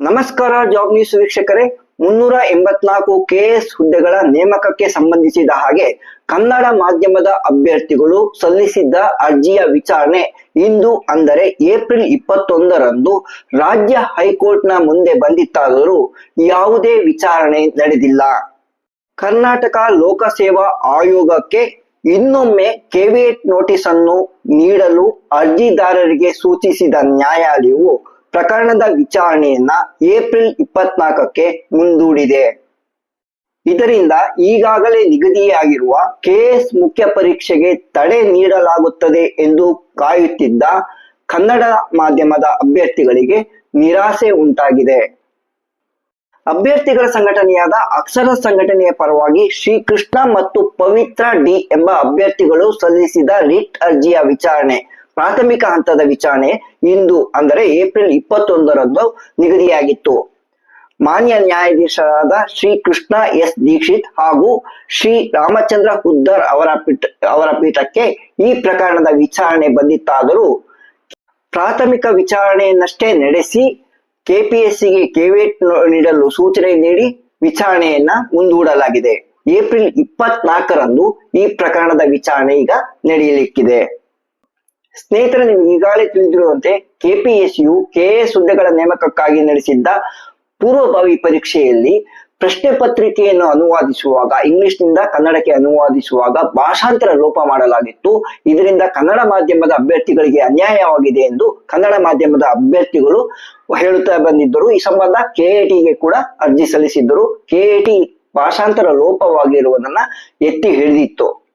ನಮಸ್ಕಾರ job news ವೀಕ್ಷಕರೇ ಮುನ್ನೂರ ಎಂಬತ್ನಾಲ್ಕು ಕೆಎಸ್ ಹುದ್ದೆಗಳ ನೇಮಕಕ್ಕೆ ಸಂಬಂಧಿಸಿದ ಹಾಗೆ ಕನ್ನಡ ಮಾಧ್ಯಮದ ಅಭ್ಯರ್ಥಿಗಳು ಸಲ್ಲಿಸಿದ್ದ ಅರ್ಜಿಯ ವಿಚಾರಣೆ ಇಂದು ಅಂದರೆ ಏಪ್ರಿಲ್ ಇಪ್ಪತ್ತೊಂದರಂದು ರಾಜ್ಯ ಹೈಕೋರ್ಟ್ನ ಮುಂದೆ ಬಂದಿತ್ತಾದರೂ ಯಾವುದೇ ವಿಚಾರಣೆ ನಡೆದಿಲ್ಲ. ಕರ್ನಾಟಕ ಲೋಕಸೇವಾ ಆಯೋಗಕ್ಕೆ ಇನ್ನೊಮ್ಮೆ ಕೆವಿಯೇಟ್ ನೋಟಿಸ್ ಅನ್ನು ನೀಡಲು ಅರ್ಜಿದಾರರಿಗೆ ಸೂಚಿಸಿದ ನ್ಯಾಯಾಲಯವು ಪ್ರಕರಣದ ವಿಚಾರಣೆಯನ್ನ ಏಪ್ರಿಲ್ ಇಪ್ಪತ್ನಾಲ್ಕಕ್ಕೆ ಮುಂದೂಡಿದೆ. ಇದರಿಂದ ಈಗಾಗಲೇ ನಿಗದಿಯಾಗಿರುವ ಕೆಎಸ್ ಮುಖ್ಯ ಪರೀಕ್ಷೆಗೆ ತಡೆ ನೀಡಲಾಗುತ್ತದೆ ಎಂದು ಕಾಯುತ್ತಿದ್ದ ಕನ್ನಡ ಮಾಧ್ಯಮದ ಅಭ್ಯರ್ಥಿಗಳಿಗೆ ನಿರಾಸೆ ಉಂಟಾಗಿದೆ. ಅಭ್ಯರ್ಥಿಗಳ ಸಂಘಟನೆಯಾದ ಅಕ್ಷರ ಸಂಘಟನೆಯ ಪರವಾಗಿ ಶ್ರೀಕೃಷ್ಣ ಮತ್ತು ಪವಿತ್ರ ಡಿ ಎಂಬ ಅಭ್ಯರ್ಥಿಗಳು ಸಲ್ಲಿಸಿದ ರಿಟ್ ಅರ್ಜಿಯ ವಿಚಾರಣೆ. ಪ್ರಾಥಮಿಕ ಹಂತದ ವಿಚಾರಣೆ ಇಂದು, ಅಂದರೆ ಏಪ್ರಿಲ್ ಇಪ್ಪತ್ತೊಂದರಂದು ನಿಗದಿಯಾಗಿತ್ತು. ಮಾನ್ಯ ನ್ಯಾಯಾಧೀಶರಾದ ಶ್ರೀ ಕೃಷ್ಣ ಎಸ್ ದೀಕ್ಷಿತ್ ಹಾಗೂ ಶ್ರೀ ರಾಮಚಂದ್ರ ಹುದ್ದರ್ ಅವರ ಪೀಠ, ಅವರ ಪೀಠಕ್ಕೆ ಈ ಪ್ರಕರಣದ ವಿಚಾರಣೆ ಬಂದಿತ್ತಾದರೂ ಪ್ರಾಥಮಿಕ ವಿಚಾರಣೆಯನ್ನಷ್ಟೇ ನಡೆಸಿ ಕೆಪಿಎಸ್ಸಿಗೆ ಕೆವೇಟ್ ನೀಡಲು ಸೂಚನೆ ನೀಡಿ ವಿಚಾರಣೆಯನ್ನ ಮುಂದೂಡಲಾಗಿದೆ. ಏಪ್ರಿಲ್ ಇಪ್ಪತ್ನಾಲ್ಕರಂದು ಈ ಪ್ರಕರಣದ ವಿಚಾರಣೆ ಈಗ ನಡೆಯಲಿಕ್ಕಿದೆ. ಸ್ನೇಹಿತರೆ ನಿಮ್ಗೆ ಈಗಾಗಲೇ ತಿಳಿದಿರುವಂತೆ ಕೆಪಿಎಸ್ಸಿಯು ಕೆಎಸ್ ಹುದ್ದೆಗಳ ನೇಮಕಕ್ಕಾಗಿ ನಡೆಸಿದ್ದ ಪೂರ್ವಭಾವಿ ಪರೀಕ್ಷೆಯಲ್ಲಿ ಪ್ರಶ್ನೆ ಪತ್ರಿಕೆಯನ್ನು ಅನುವಾದಿಸುವಾಗ, ಇಂಗ್ಲಿಷ್ನಿಂದ ಕನ್ನಡಕ್ಕೆ ಅನುವಾದಿಸುವಾಗ ಭಾಷಾಂತರ ಲೋಪ ಮಾಡಲಾಗಿತ್ತು. ಇದರಿಂದ ಕನ್ನಡ ಮಾಧ್ಯಮದ ಅಭ್ಯರ್ಥಿಗಳಿಗೆ ಅನ್ಯಾಯವಾಗಿದೆ ಎಂದು ಕನ್ನಡ ಮಾಧ್ಯಮದ ಅಭ್ಯರ್ಥಿಗಳು ಹೇಳುತ್ತಾ ಬಂದಿದ್ದರು. ಈ ಸಂಬಂಧ ಕೆಎಟಿಗೆ ಕೂಡ ಅರ್ಜಿ ಸಲ್ಲಿಸಿದ್ದರು. ಕೆಎಟಿ ಭಾಷಾಂತರ ಲೋಪವಾಗಿರುವುದನ್ನ ಎತ್ತಿ ಹಿಡಿದಿತ್ತು.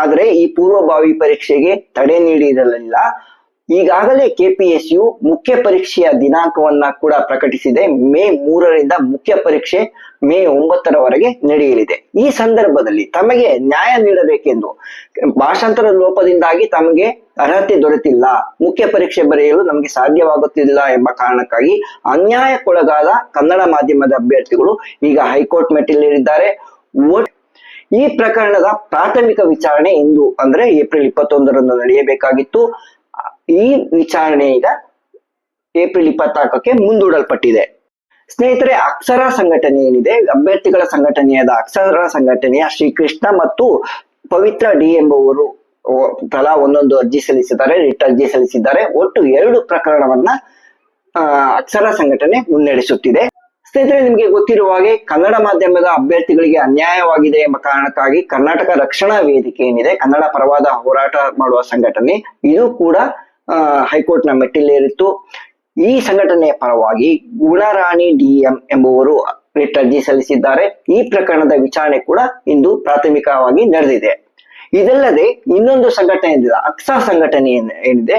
ಆದರೆ ಈ ಪೂರ್ವಭಾವಿ ಪರೀಕ್ಷೆಗೆ ತಡೆ ನೀಡಿರಲಿಲ್ಲ. ಈಗಾಗಲೇ ಕೆಪಿಎಸ್ಯು ಮುಖ್ಯ ಪರೀಕ್ಷೆಯ ದಿನಾಂಕವನ್ನ ಕೂಡ ಪ್ರಕಟಿಸಿದೆ. ಮೇ ಮೂರರಿಂದ ಮುಖ್ಯ ಪರೀಕ್ಷೆ ಮೇ ಒಂಬತ್ತರವರೆಗೆ ನಡೆಯಲಿದೆ. ಈ ಸಂದರ್ಭದಲ್ಲಿ ತಮಗೆ ನ್ಯಾಯ ನೀಡಬೇಕೆಂದು ಭಾಷಾಂತರ ಲೋಪದಿಂದಾಗಿ ತಮಗೆ ಅರ್ಹತೆ ದೊರೆತಿಲ್ಲ. ಮುಖ್ಯ ಪರೀಕ್ಷೆ ಬರೆಯಲು ನಮಗೆ ಸಾಧ್ಯವಾಗುತ್ತಿಲ್ಲ ಎಂಬ ಕಾರಣಕ್ಕಾಗಿ ಅನ್ಯಾಯಕ್ಕೊಳಗಾದ ಕನ್ನಡ ಮಾಧ್ಯಮದ ಅಭ್ಯರ್ಥಿಗಳು ಈಗ ಹೈಕೋರ್ಟ್ ಮೆಟ್ಟಿಲೇರಿದ್ದಾರೆ. ಈ ಪ್ರಕರಣದ ಪ್ರಾಥಮಿಕ ವಿಚಾರಣೆ ಇಂದು, ಅಂದ್ರೆ ಏಪ್ರಿಲ್ ಇಪ್ಪತ್ತೊಂದರಂದು ನಡೆಯಬೇಕಾಗಿತ್ತು. ಈ ವಿಚಾರಣೆ ಈಗ ಏಪ್ರಿಲ್ ಇಪ್ಪತ್ನಾಲ್ಕಕ್ಕೆ ಮುಂದೂಡಲ್ಪಟ್ಟಿದೆ. ಸ್ನೇಹಿತರೆ, ಅಕ್ಷರ ಸಂಘಟನೆ ಏನಿದೆ? ಅಭ್ಯರ್ಥಿಗಳ ಸಂಘಟನೆಯಾದ ಅಕ್ಷರ ಸಂಘಟನೆಯ ಶ್ರೀಕೃಷ್ಣ ಮತ್ತು ಪವಿತ್ರ ಡಿ ಎಂಬುವರು ತಲಾ ಒಂದೊಂದು ಅರ್ಜಿ ಸಲ್ಲಿಸಿದ್ದಾರೆ, ರಿಟ್ ಅರ್ಜಿ ಸಲ್ಲಿಸಿದ್ದಾರೆ. ಒಟ್ಟು ಎರಡು ಪ್ರಕರಣವನ್ನ ಅಕ್ಷರ ಸಂಘಟನೆ ಮುನ್ನಡೆಸುತ್ತಿದೆ. ಸ್ನೇಹಿತರೆ ನಿಮಗೆ ಗೊತ್ತಿರುವ ಹಾಗೆ ಕನ್ನಡ ಮಾಧ್ಯಮದ ಅಭ್ಯರ್ಥಿಗಳಿಗೆ ಅನ್ಯಾಯವಾಗಿದೆ ಎಂಬ ಕಾರಣಕ್ಕಾಗಿ ಕರ್ನಾಟಕ ರಕ್ಷಣಾ ವೇದಿಕೆ ಏನಿದೆ ಕನ್ನಡ ಪರವಾದ ಹೋರಾಟ ಮಾಡುವ ಸಂಘಟನೆ ಇದು ಕೂಡ ಆ, ನ ಮೆಟ್ಟಿಲೇರಿತ್ತು. ಈ ಸಂಘಟನೆಯ ಪರವಾಗಿ ಗುಣರಾಣಿ ಡಿಎಂ ಎಂಬುವರು ರಿಟ್ ಅರ್ಜಿ ಸಲ್ಲಿಸಿದ್ದಾರೆ. ಈ ಪ್ರಕರಣದ ವಿಚಾರಣೆ ಕೂಡ ಇಂದು ಪ್ರಾಥಮಿಕವಾಗಿ ನಡೆದಿದೆ. ಇದಲ್ಲದೆ ಇನ್ನೊಂದು ಸಂಘಟನೆ ಏನಿದೆ ಅಕ್ಸಾ ಸಂಘಟನೆ ಏನಿದೆ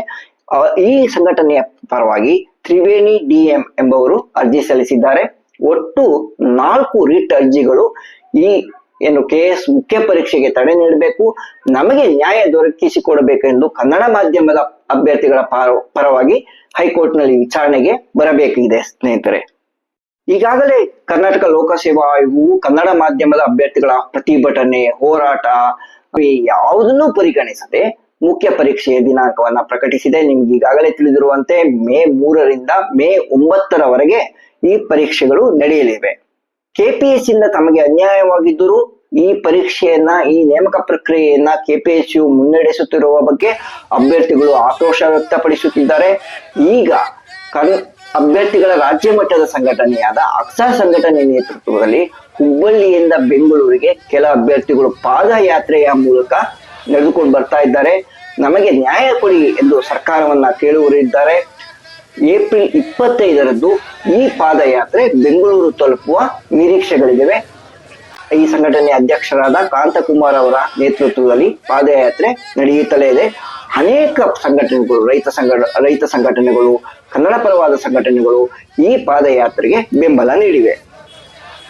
ಈ ಸಂಘಟನೆಯ ಪರವಾಗಿ ತ್ರಿವೇಣಿ ಡಿಎಂ ಎಂಬುವರು ಅರ್ಜಿ ಸಲ್ಲಿಸಿದ್ದಾರೆ. ಒಟ್ಟು ನಾಲ್ಕು ರಿಟ್ ಅರ್ಜಿಗಳು ಈ ಏನು ಕೆ ಎಸ್ ಮುಖ್ಯ ಪರೀಕ್ಷೆಗೆ ತಡೆ ನೀಡಬೇಕು, ನಮಗೆ ನ್ಯಾಯ ದೊರಕಿಸಿಕೊಡಬೇಕೆಂದು ಕನ್ನಡ ಮಾಧ್ಯಮದ ಅಭ್ಯರ್ಥಿಗಳ ಪರ- ಪರವಾಗಿ ಹೈಕೋರ್ಟ್ನಲ್ಲಿ ವಿಚಾರಣೆಗೆ ಬರಬೇಕಿದೆ ಸ್ನೇಹಿತರೆ. ಈಗಾಗಲೇ ಕರ್ನಾಟಕ ಲೋಕಸೇವಾ ಆಯೋಗವು ಕನ್ನಡ ಮಾಧ್ಯಮದ ಅಭ್ಯರ್ಥಿಗಳ ಪ್ರತಿಭಟನೆ, ಹೋರಾಟ ಯಾವುದನ್ನೂ ಪರಿಗಣಿಸದೆ ಮುಖ್ಯ ಪರೀಕ್ಷೆಯ ದಿನಾಂಕವನ್ನ ಪ್ರಕಟಿಸಿದೆ. ನಿಮ್ಗೆ ಈಗಾಗಲೇ ತಿಳಿದಿರುವಂತೆ ಮೇ ಮೂರರಿಂದ ಮೇ ಒಂಬತ್ತರವರೆಗೆ ಈ ಪರೀಕ್ಷೆಗಳು ನಡೆಯಲಿವೆ. ಕೆಪಿಎಸ್ ಇಂದ ತಮಗೆ ಅನ್ಯಾಯವಾಗಿದ್ದರೂ ಈ ಪರೀಕ್ಷೆಯನ್ನ, ಈ ನೇಮಕ ಪ್ರಕ್ರಿಯೆಯನ್ನ ಕೆಪಿಎಸ್ ಯು ಮುನ್ನಡೆಸುತ್ತಿರುವ ಬಗ್ಗೆ ಅಭ್ಯರ್ಥಿಗಳು ಆಕ್ರೋಶ ವ್ಯಕ್ತಪಡಿಸುತ್ತಿದ್ದಾರೆ. ಈಗ ಕನ್, ಅಭ್ಯರ್ಥಿಗಳ ರಾಜ್ಯ ಮಟ್ಟದ ಸಂಘಟನೆಯಾದ ಅಕ್ಸಾ ಸಂಘಟನೆ ನೇತೃತ್ವದಲ್ಲಿ ಹುಬ್ಬಳ್ಳಿಯಿಂದ ಬೆಂಗಳೂರಿಗೆ ಕೆಲ ಅಭ್ಯರ್ಥಿಗಳು ಪಾದಯಾತ್ರೆಯ ಮೂಲಕ ನಡೆದುಕೊಂಡು ಬರ್ತಾ ಇದ್ದಾರೆ. ನಮಗೆ ನ್ಯಾಯ ಕೊಡಿ ಎಂದು ಸರ್ಕಾರವನ್ನ ಕೇಳುವರಿದ್ದಾರೆ ಏಪ್ರಿಲ್ ಇಪ್ಪತ್ತೈದರಂದು ಈ ಪಾದಯಾತ್ರೆ ಬೆಂಗಳೂರು ತಲುಪುವ ನಿರೀಕ್ಷೆಗಳಿವೆ ಈ ಸಂಘಟನೆಯ ಅಧ್ಯಕ್ಷರಾದ ಕಾಂತಕುಮಾರ್ ಅವರ ನೇತೃತ್ವದಲ್ಲಿ ಪಾದಯಾತ್ರೆ ನಡೆಯುತ್ತಲೇ ಇದೆ. ಅನೇಕ ಸಂಘಟನೆಗಳು, ರೈತ ಸಂಘ, ರೈತ ಸಂಘಟನೆಗಳು, ಕನ್ನಡ ಪರವಾದ ಸಂಘಟನೆಗಳು ಈ ಪಾದಯಾತ್ರೆಗೆ ಬೆಂಬಲ ನೀಡಿವೆ.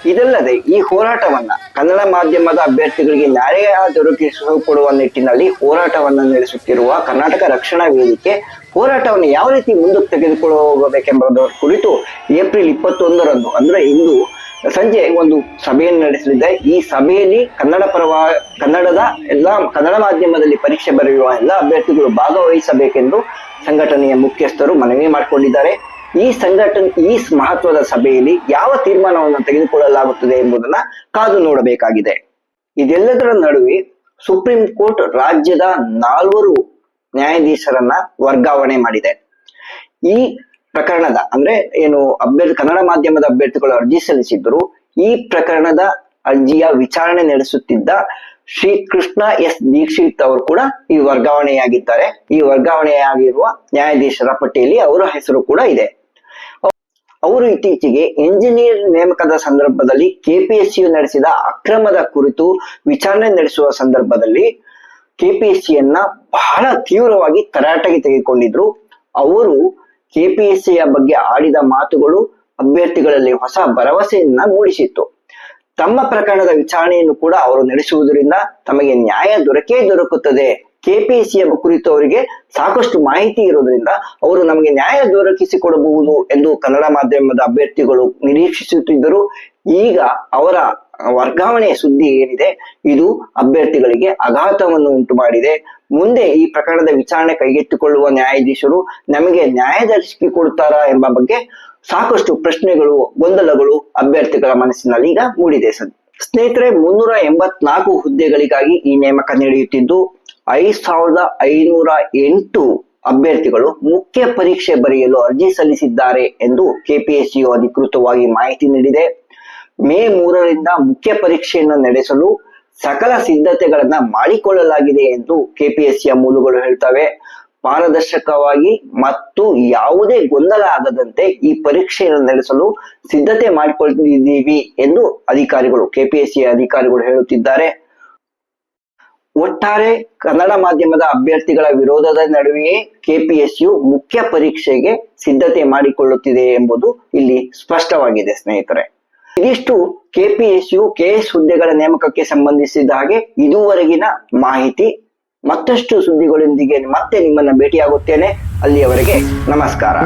ಇದಲ್ಲದೆ ಈ ಹೋರಾಟವನ್ನ ಕನ್ನಡ ಮಾಧ್ಯಮದ ಅಭ್ಯರ್ಥಿಗಳಿಗೆ ನ್ಯಾಯ ದೊರಕಿಸಿಕೊಡುವ ನಿಟ್ಟಿನಲ್ಲಿ ಹೋರಾಟವನ್ನು ನಡೆಸುತ್ತಿರುವ ಕರ್ನಾಟಕ ರಕ್ಷಣಾ ವೇದಿಕೆ ಹೋರಾಟವನ್ನು ಯಾವ ರೀತಿ ಮುಂದಕ್ಕೆ ತೆಗೆದುಕೊಂಡು ಹೋಗಬೇಕೆಂಬುದರ ಕುರಿತು ಏಪ್ರಿಲ್ ಇಪ್ಪತ್ತೊಂದರಂದು, ಅಂದ್ರೆ ಇಂದು ಸಂಜೆ ಒಂದು ಸಭೆಯನ್ನು ನಡೆಸಲಿದೆ. ಈ ಸಭೆಯಲ್ಲಿ ಕನ್ನಡ ಪರವಾ, ಕನ್ನಡದ ಎಲ್ಲ, ಕನ್ನಡ ಮಾಧ್ಯಮದಲ್ಲಿ ಪರೀಕ್ಷೆ ಬರೆಯುವ ಎಲ್ಲ ಅಭ್ಯರ್ಥಿಗಳು ಭಾಗವಹಿಸಬೇಕೆಂದು ಸಂಘಟನೆಯ ಮುಖ್ಯಸ್ಥರು ಮನವಿ ಮಾಡಿಕೊಂಡಿದ್ದಾರೆ. ಈ ಸಂಘಟನೆ, ಈ ಮಹತ್ವದ ಸಭೆಯಲ್ಲಿ ಯಾವ ತೀರ್ಮಾನವನ್ನು ತೆಗೆದುಕೊಳ್ಳಲಾಗುತ್ತದೆ ಎಂಬುದನ್ನ ಕಾದು ನೋಡಬೇಕಾಗಿದೆ. ಇದೆಲ್ಲದರ ನಡುವೆ ಸುಪ್ರೀಂ ಕೋರ್ಟ್ ರಾಜ್ಯದ ನಾಲ್ವರು ನ್ಯಾಯಾಧೀಶರನ್ನ ವರ್ಗಾವಣೆ ಮಾಡಿದೆ. ಈ ಪ್ರಕರಣದ, ಅಂದ್ರೆ ಏನು ಅಭ್ಯರ್ಥಿ, ಕನ್ನಡ ಮಾಧ್ಯಮದ ಅಭ್ಯರ್ಥಿಗಳು ಅರ್ಜಿ ಸಲ್ಲಿಸಿದ್ರು ಈ ಪ್ರಕರಣದ ಅರ್ಜಿಯ ವಿಚಾರಣೆ ನಡೆಸುತ್ತಿದ್ದ ಶ್ರೀ ಕೃಷ್ಣ ಎಸ್ ದೀಕ್ಷಿತ್ ಅವರು ಕೂಡ ಈ ವರ್ಗಾವಣೆಯಾಗಿದ್ದಾರೆ. ಈ ವರ್ಗಾವಣೆಯಾಗಿರುವ ನ್ಯಾಯಾಧೀಶರ ಪಟ್ಟಿಯಲ್ಲಿ ಅವರ ಹೆಸರು ಕೂಡ ಇದೆ. ಅವರು ಇತ್ತೀಚೆಗೆ ಇಂಜಿನಿಯರ್ ನೇಮಕದ ಸಂದರ್ಭದಲ್ಲಿ ಕೆಪಿಎಸ್ಸಿಯು ನಡೆಸಿದ ಅಕ್ರಮದ ಕುರಿತು ವಿಚಾರಣೆ ನಡೆಸುವ ಸಂದರ್ಭದಲ್ಲಿ ಕೆಪಿಎಸ್ಸಿಯನ್ನ ಬಹಳ ತೀವ್ರವಾಗಿ ತರಾಟೆಗೆ ತೆಗೆದುಕೊಂಡಿದ್ರು. ಅವರು ಕೆಪಿಎಸ್ಸಿಯ ಬಗ್ಗೆ ಆಡಿದ ಮಾತುಗಳು, ಅಭ್ಯರ್ಥಿಗಳಲ್ಲಿ ಹೊಸ ಭರವಸೆಯನ್ನ ಮೂಡಿಸಿತ್ತು. ತಮ್ಮ ಪ್ರಕರಣದ ವಿಚಾರಣೆಯನ್ನು ಕೂಡ ಅವರು ನಡೆಸುವುದರಿಂದ ತಮಗೆ ನ್ಯಾಯ ದೊರಕೇ ದೊರಕುತ್ತದೆ. ಕೆಪಿಸಿಯ ಕುರಿತು ಅವರಿಗೆ ಸಾಕಷ್ಟು ಮಾಹಿತಿ ಇರೋದ್ರಿಂದ ಅವರು ನಮಗೆ ನ್ಯಾಯ ದೊರಕಿಸಿಕೊಡಬಹುದು ಎಂದು ಕನ್ನಡ ಮಾಧ್ಯಮದ ಅಭ್ಯರ್ಥಿಗಳು ನಿರೀಕ್ಷಿಸುತ್ತಿದ್ದರು. ಈಗ ಅವರ ವರ್ಗಾವಣೆ ಸುದ್ದಿ ಏನಿದೆ, ಇದು ಅಭ್ಯರ್ಥಿಗಳಿಗೆ ಆಘಾತವನ್ನು ಉಂಟು ಮಾಡಿದೆ ಮುಂದೆ ಈ ಪ್ರಕರಣದ ವಿಚಾರಣೆ ಕೈಗೆತ್ತಿಕೊಳ್ಳುವ ನ್ಯಾಯಾಧೀಶರು ನಮಗೆ ನ್ಯಾಯ ದೊರಕಿಸಿ ಕೊಡುತ್ತಾರಾ ಎಂಬ ಬಗ್ಗೆ ಸಾಕಷ್ಟು ಪ್ರಶ್ನೆಗಳು, ಗೊಂದಲಗಳು ಅಭ್ಯರ್ಥಿಗಳ ಮನಸ್ಸಿನಲ್ಲಿ ಈಗ ಮೂಡಿದೆ ಸರ್. ಸ್ನೇಹಿತರೆ, ಮುನ್ನೂರ ಎಂಬತ್ನಾಲ್ಕು ಹುದ್ದೆಗಳಿಗಾಗಿ ಈ ನೇಮಕ ನಡೆಯುತ್ತಿದ್ದು, ಐದ್ ಸಾವಿರದ ಐನೂರ ಎಂಟು ಅಭ್ಯರ್ಥಿಗಳು ಮುಖ್ಯ ಪರೀಕ್ಷೆ ಬರೆಯಲು ಅರ್ಜಿ ಸಲ್ಲಿಸಿದ್ದಾರೆ ಎಂದು ಕೆಪಿಎಸ್ಸಿಯು ಅಧಿಕೃತವಾಗಿ ಮಾಹಿತಿ ನೀಡಿದೆ. ಮೇ ಮೂರರಿಂದ ಮುಖ್ಯ ಪರೀಕ್ಷೆಯನ್ನು ನಡೆಸಲು ಸಕಲ ಸಿದ್ಧತೆಗಳನ್ನ ಮಾಡಿಕೊಳ್ಳಲಾಗಿದೆ ಎಂದು ಕೆಪಿಎಸ್ಸಿಯ ಮೂಲಗಳು ಹೇಳ್ತವೆ. ಪಾರದರ್ಶಕವಾಗಿ ಮತ್ತು ಯಾವುದೇ ಗೊಂದಲ ಆಗದಂತೆ ಈ ಪರೀಕ್ಷೆಯನ್ನು ನಡೆಸಲು ಸಿದ್ಧತೆ ಮಾಡಿಕೊಂಡಿದ್ದೀವಿ ಎಂದು ಅಧಿಕಾರಿಗಳು, ಕೆಪಿಎಸ್ಸಿ ಅಧಿಕಾರಿಗಳು ಹೇಳುತ್ತಿದ್ದಾರೆ. ಒಟ್ಟಾರೆ ಕನ್ನಡ ಮಾಧ್ಯಮದ ಅಭ್ಯರ್ಥಿಗಳ ವಿರೋಧದ ನಡುವೆಯೇ ಕೆಪಿಎಸ್ಯು ಮುಖ್ಯ ಪರೀಕ್ಷೆಗೆ ಸಿದ್ಧತೆ ಮಾಡಿಕೊಳ್ಳುತ್ತಿದೆ ಎಂಬುದು ಇಲ್ಲಿ ಸ್ಪಷ್ಟವಾಗಿದೆ ಸ್ನೇಹಿತರೆ. ಇದಿಷ್ಟು ಕೆಪಿಎಸ್ಯು ಕೆಎಸ್ ಹುದ್ದೆಗಳ ನೇಮಕಕ್ಕೆ ಸಂಬಂಧಿಸಿದ ಹಾಗೆ ಇದುವರೆಗಿನ ಮಾಹಿತಿ. ಮತ್ತಷ್ಟು ಸುದ್ದಿಗಳೊಂದಿಗೆ ಮತ್ತೆ ನಿಮ್ಮನ್ನ ಭೇಟಿಯಾಗುತ್ತೇನೆ. ಅಲ್ಲಿಯವರೆಗೆ ನಮಸ್ಕಾರ.